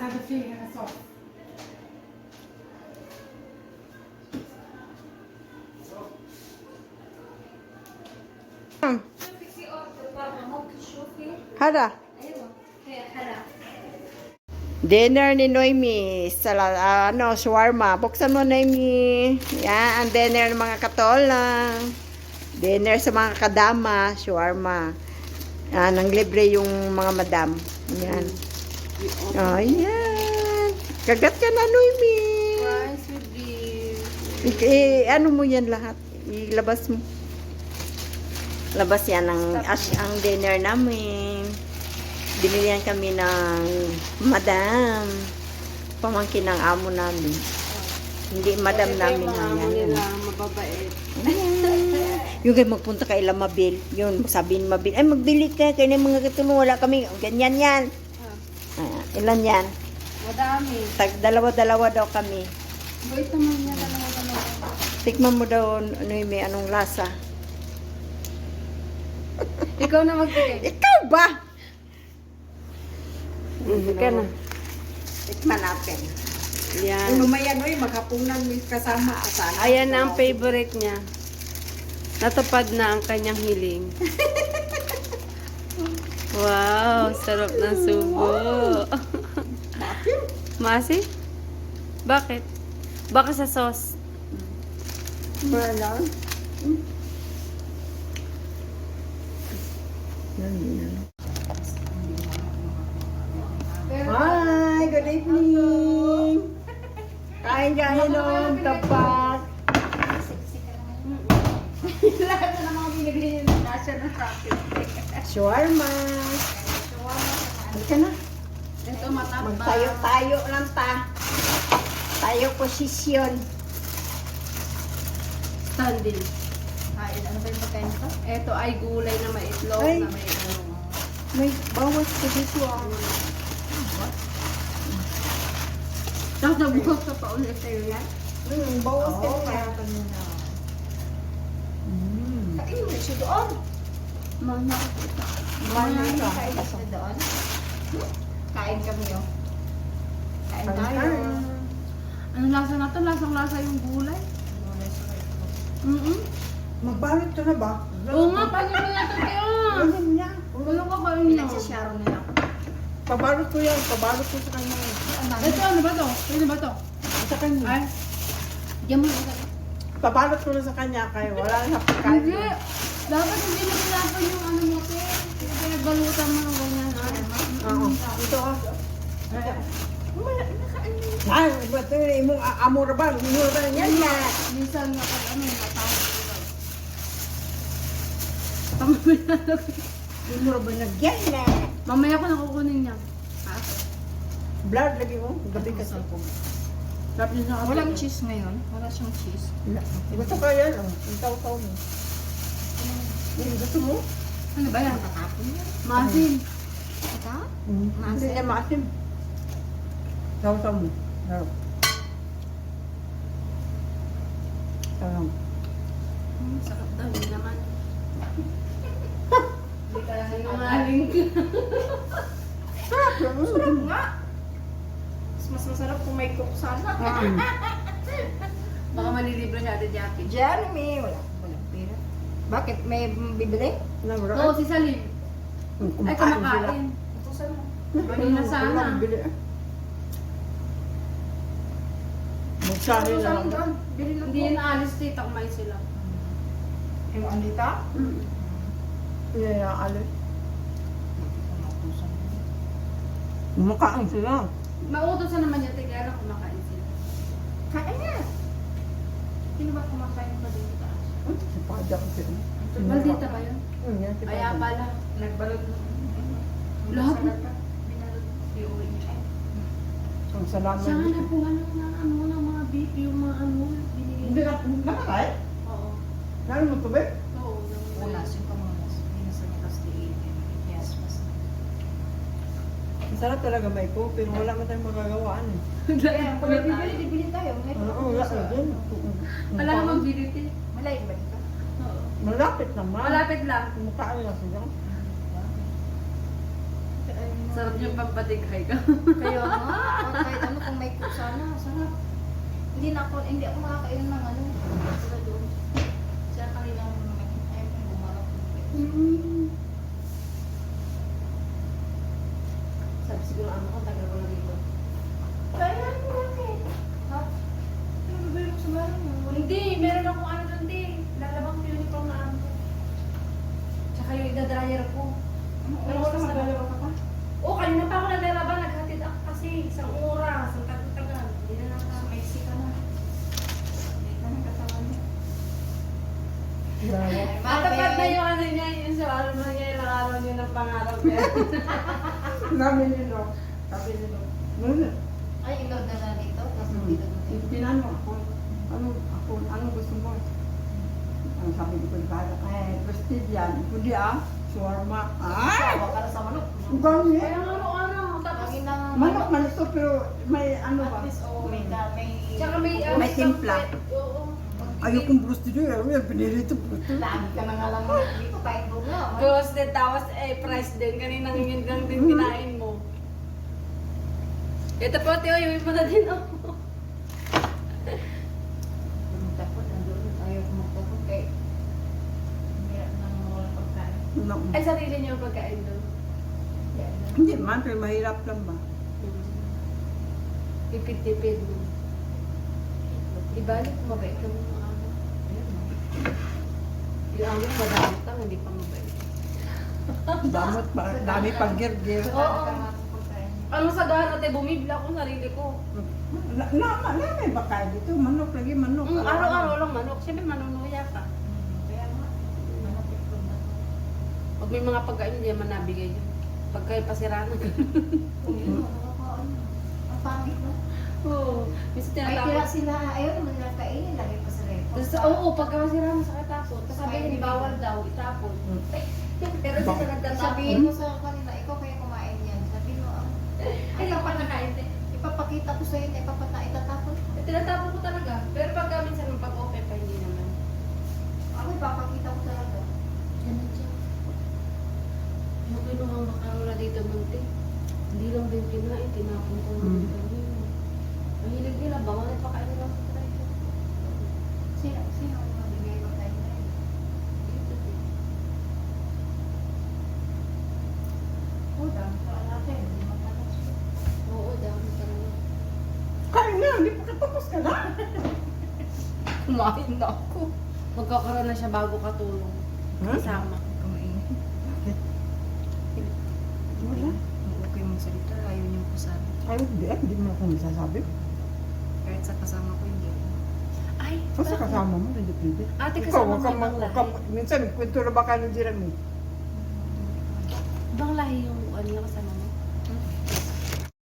Sen de fingrarna så. Hara. Dinner ni Noemi. Sala, uh, ano, shawarma. Buksan mo, Noemi. Yan, ang dinner ng mga katolang. Dinner sa mga kadama, shawarma. Yan, ang libre yung mga madam. Yan. Mm yan. Kagat ka na, Noemi. Rice with beef i- ano mo yan lahat? Ilabas mo. Labas yan ang, as, ang dinner namin. Binilihan kami ng madam. Pamangkin ng amo namin. Hindi madam namin na yan. nila mababait Ayan. Yung kayo magpunta kay La Mabil. Yun, sabihin Mabil, ay magbili ka, kaya na yung mga katulong, wala kami. Ganyan yan. Ilan yan? madami Tag, dalawa-dalawa daw kami. wait naman niya dalawa dalawa Tikman mo daw, ano yung may anong lasa. ikaw na magtigay Ikaw ba? ikaw na Tikman natin. yan Mamaya no, maghapunan may kasama ka sana. Ayan na ang favorite niya. Natupad na ang kanyang hiling. wow, sarap ng subo. Masi? Bakit? Baka sa sauce. Wala. Hi, good evening. Kain kain ng tapat. Lahat na mga binigay niyo ng kasya ng traffic. Shawarma. Halika na. Ito mataba. Magtayo-tayo lang ta. Tayo posisyon. Standing. Kain, ano ba yung pagkain ko? Ito ay gulay na may itlog Ay. na may ano. May bawas ka dito ah. Tapos nabukas ka pa ulit sa'yo yan. Hmm, bawas ka Oo, niya. kaya kanina. Mm. Kain mo siya doon. Mana. Mana ka. Kain siya doon. Kain kami oh. Kain tayo. Ano lasa na to? Lasang lasa yung gulay. Mm-mm. Magbalot ka na ba? Oo nga, mo na ito kaya? Ganun niya. Wala ka kain niya. Pinagsashare nila. Pabalot ko yan. Pabalot ko sa kanya. Ito, ano ba to? Pwede ba to? Sa kanya. Ay. Diyan mo na ito. Pabalot ko na sa kanya kaya wala na pagkain. Hindi. Dapat hindi mo tinapan yung ano mo, te. Yung pinagbalutan mo ng ganyan. ha? Oo. Ito ah. Ay, ba't yun? Imong amor ba? Imong ba yan na? Minsan nga pag ano, matawag ko mo na lang. Imong ba na? Mamaya ko nakukunin niya. Ha? Blood lagi mo. Gabi kasi. Sa Walang cheese ngayon. Wala siyang cheese. Gusto ka yan. oh. Ang taw-taw mo. Yung gusto mo? Ano ba yan? Tatapon niya. Masin. Ito? Hindi niya maasim. Taw-taw mo. Sarap. Sarap. Sarap daw. Hindi naman. Hindi kaya sinungaling ka. Sarap yan. Sarap nga. Mas, mas masarap kung may cook sana. Baka malilibre si Ate Jackie. Jeremy, wala. Bakit? May bibili? Nabra. Oo, si Salim. Ay, kumakain. Ito sana. Kanina sana. Magsabi na lang. Bili ng Hindi yan naalis tita, kumain sila. Yung andita? Mm. Hindi na alis. Mukhaan sila. Mautosan naman tigaya na kumakain sila. Kain na. Sino ba kumakain ba dito taas? Si Pada ko sila. Maldita ba yun? Hmm, yan si Kaya Pada. pala. Nagbalot na. Lahat na. Binalot. Iuwi niya. Ang salamat. Siya nga nagkuha ng mga ano, ng mga beef, yung mga ano, binigay. Hindi na, nakakay? Oo. Lalo mo tubig? Oo. Ulas yung kamulas. Binasa niya kasi diin. Yes, mas. Ang sarap talaga may po, pero wala man tayong magagawa. Ano? Kaya, kung bibili, bibili tayo. May Oo, wala ka din. Wala namang biliti. Malayo ba dito? Oo. Malapit naman. Malapit lang. Mukhaan lang sila. Sarap yung pampatighay ka. Kaya nga, kahit ano kung may cook sana, sarap. Hindi na ako, hindi ako makakainom ng ano. Sila doon. Sila kanilang, ayaw kong bumarap. Sabi siguro ano ko, tagal ko na dito. Kaya ano natin? Ha? Ano ba yung sa bahay mo? Hindi, meron akong ano doon din. Lalabang ko uniform na ano. Iga-dryer ko. Ano Ano oras na na maglalaro ka pa? Oo, kanina pa ako naglalaba. Naghatid ako kasi isang oras. Ang tagal-tagal. Hindi na nata. Sumexy ka na. Hindi ka ng katawan niya. Matapad na yung ano niya, yung sa araw na niya, ilang araw niya ng pangarap niya. Sabi nilo. Sabi nilo. Ano? Ay, na na dito. Tapos dito na dito. Tinanong ako, ano, ako, ano gusto mo? Ang sabi ko, para, eh, prestige yan. Kundi ah, shawarma. Ay! Sawa ka na sa manok. Ang gani Kaya eh. nga ano-ano. Tapos, Manok man ito, pero may ano ba? At least, oh, may may... tsaka may, May timpla. Oo. Ayokong prostitute, ano yan, pinirito prostitute. Lagi ka na nga lang dito kahit bunga. Roasted tapos eh, price din. Kanina ngayon lang din kinain mo. Ito po, Teo, yung iba na din ako. Tapos nandun, ayaw ko magtapos kay... Hirap nang walang pagkain. No. Ay, sarili niyo ang pagkain doon. Na. Hindi man, pero mahirap lang ba? Tipid-tipid mo. Ibalik, mabait ka mo mga ano. Yung amin, madami lang, hindi pa mabait. Damot pa, dami pang girgir. Oo. Pagkain. Ano sa te, bumibla ko sarili ko. Na, na, na, may baka dito, manok lagi, manok. Mm, araw-araw lang manok. Siyempre, manunuya ka. Kaya nga, manok ito na. Pag may mga pagkain, hindi naman nabigay yun. Pag kayo pasiranan ka. Kung yun, nakakaon. Ang pangit na. Oo. Minsan Ay, tinatapos. sila, ayaw naman nila kainin, lagi pa sa repo. Tapos, oo, pagka masiranan sa katapon. Tapos sabi Kainin niya, bawal daw, itapon. Mm. Pero sila nagtatapon. Sabihin mo sa kanila, ikaw kaya kumain yan. Sabihin mo, ah, Ay, dapat nakain, te. ipapakita ko sa'yo na ipapata, itatapon. Eh, Tinatapon ko talaga. Pero pagka minsan pag-open pa, hindi naman. Ako ipapakita ko talaga. Ganun siya. Yung kinuhang makarula dito, Monte. Hindi lang din kinain, tinapon ko na Mm. din kanina. Mahilig nila, bangan at pakain nila sa trailer. Sino, sino ang mabigay ko tayo na yun? Dito, te. Udang, saan natin, hindi magtatas. Oo, dami talaga. Kain na, hindi pa katapos ka na. Kumain na ako. Magkakaroon na siya bago katulong. Ha? Kasama. Kumain. Wala. Okay mong salita, ayaw niyang kusabi. Ay, hindi, hindi mo ako masasabi. Kahit sa kasama ko, hindi. Ay, Basta bakit? kasama mo, hindi pwede. Ate, Ikaw, kasama ka, mo mag- ibang wag ka, lahi. minsan, kwento na baka ng jiran mo. Ibang lahi yung ano niya kasama mo.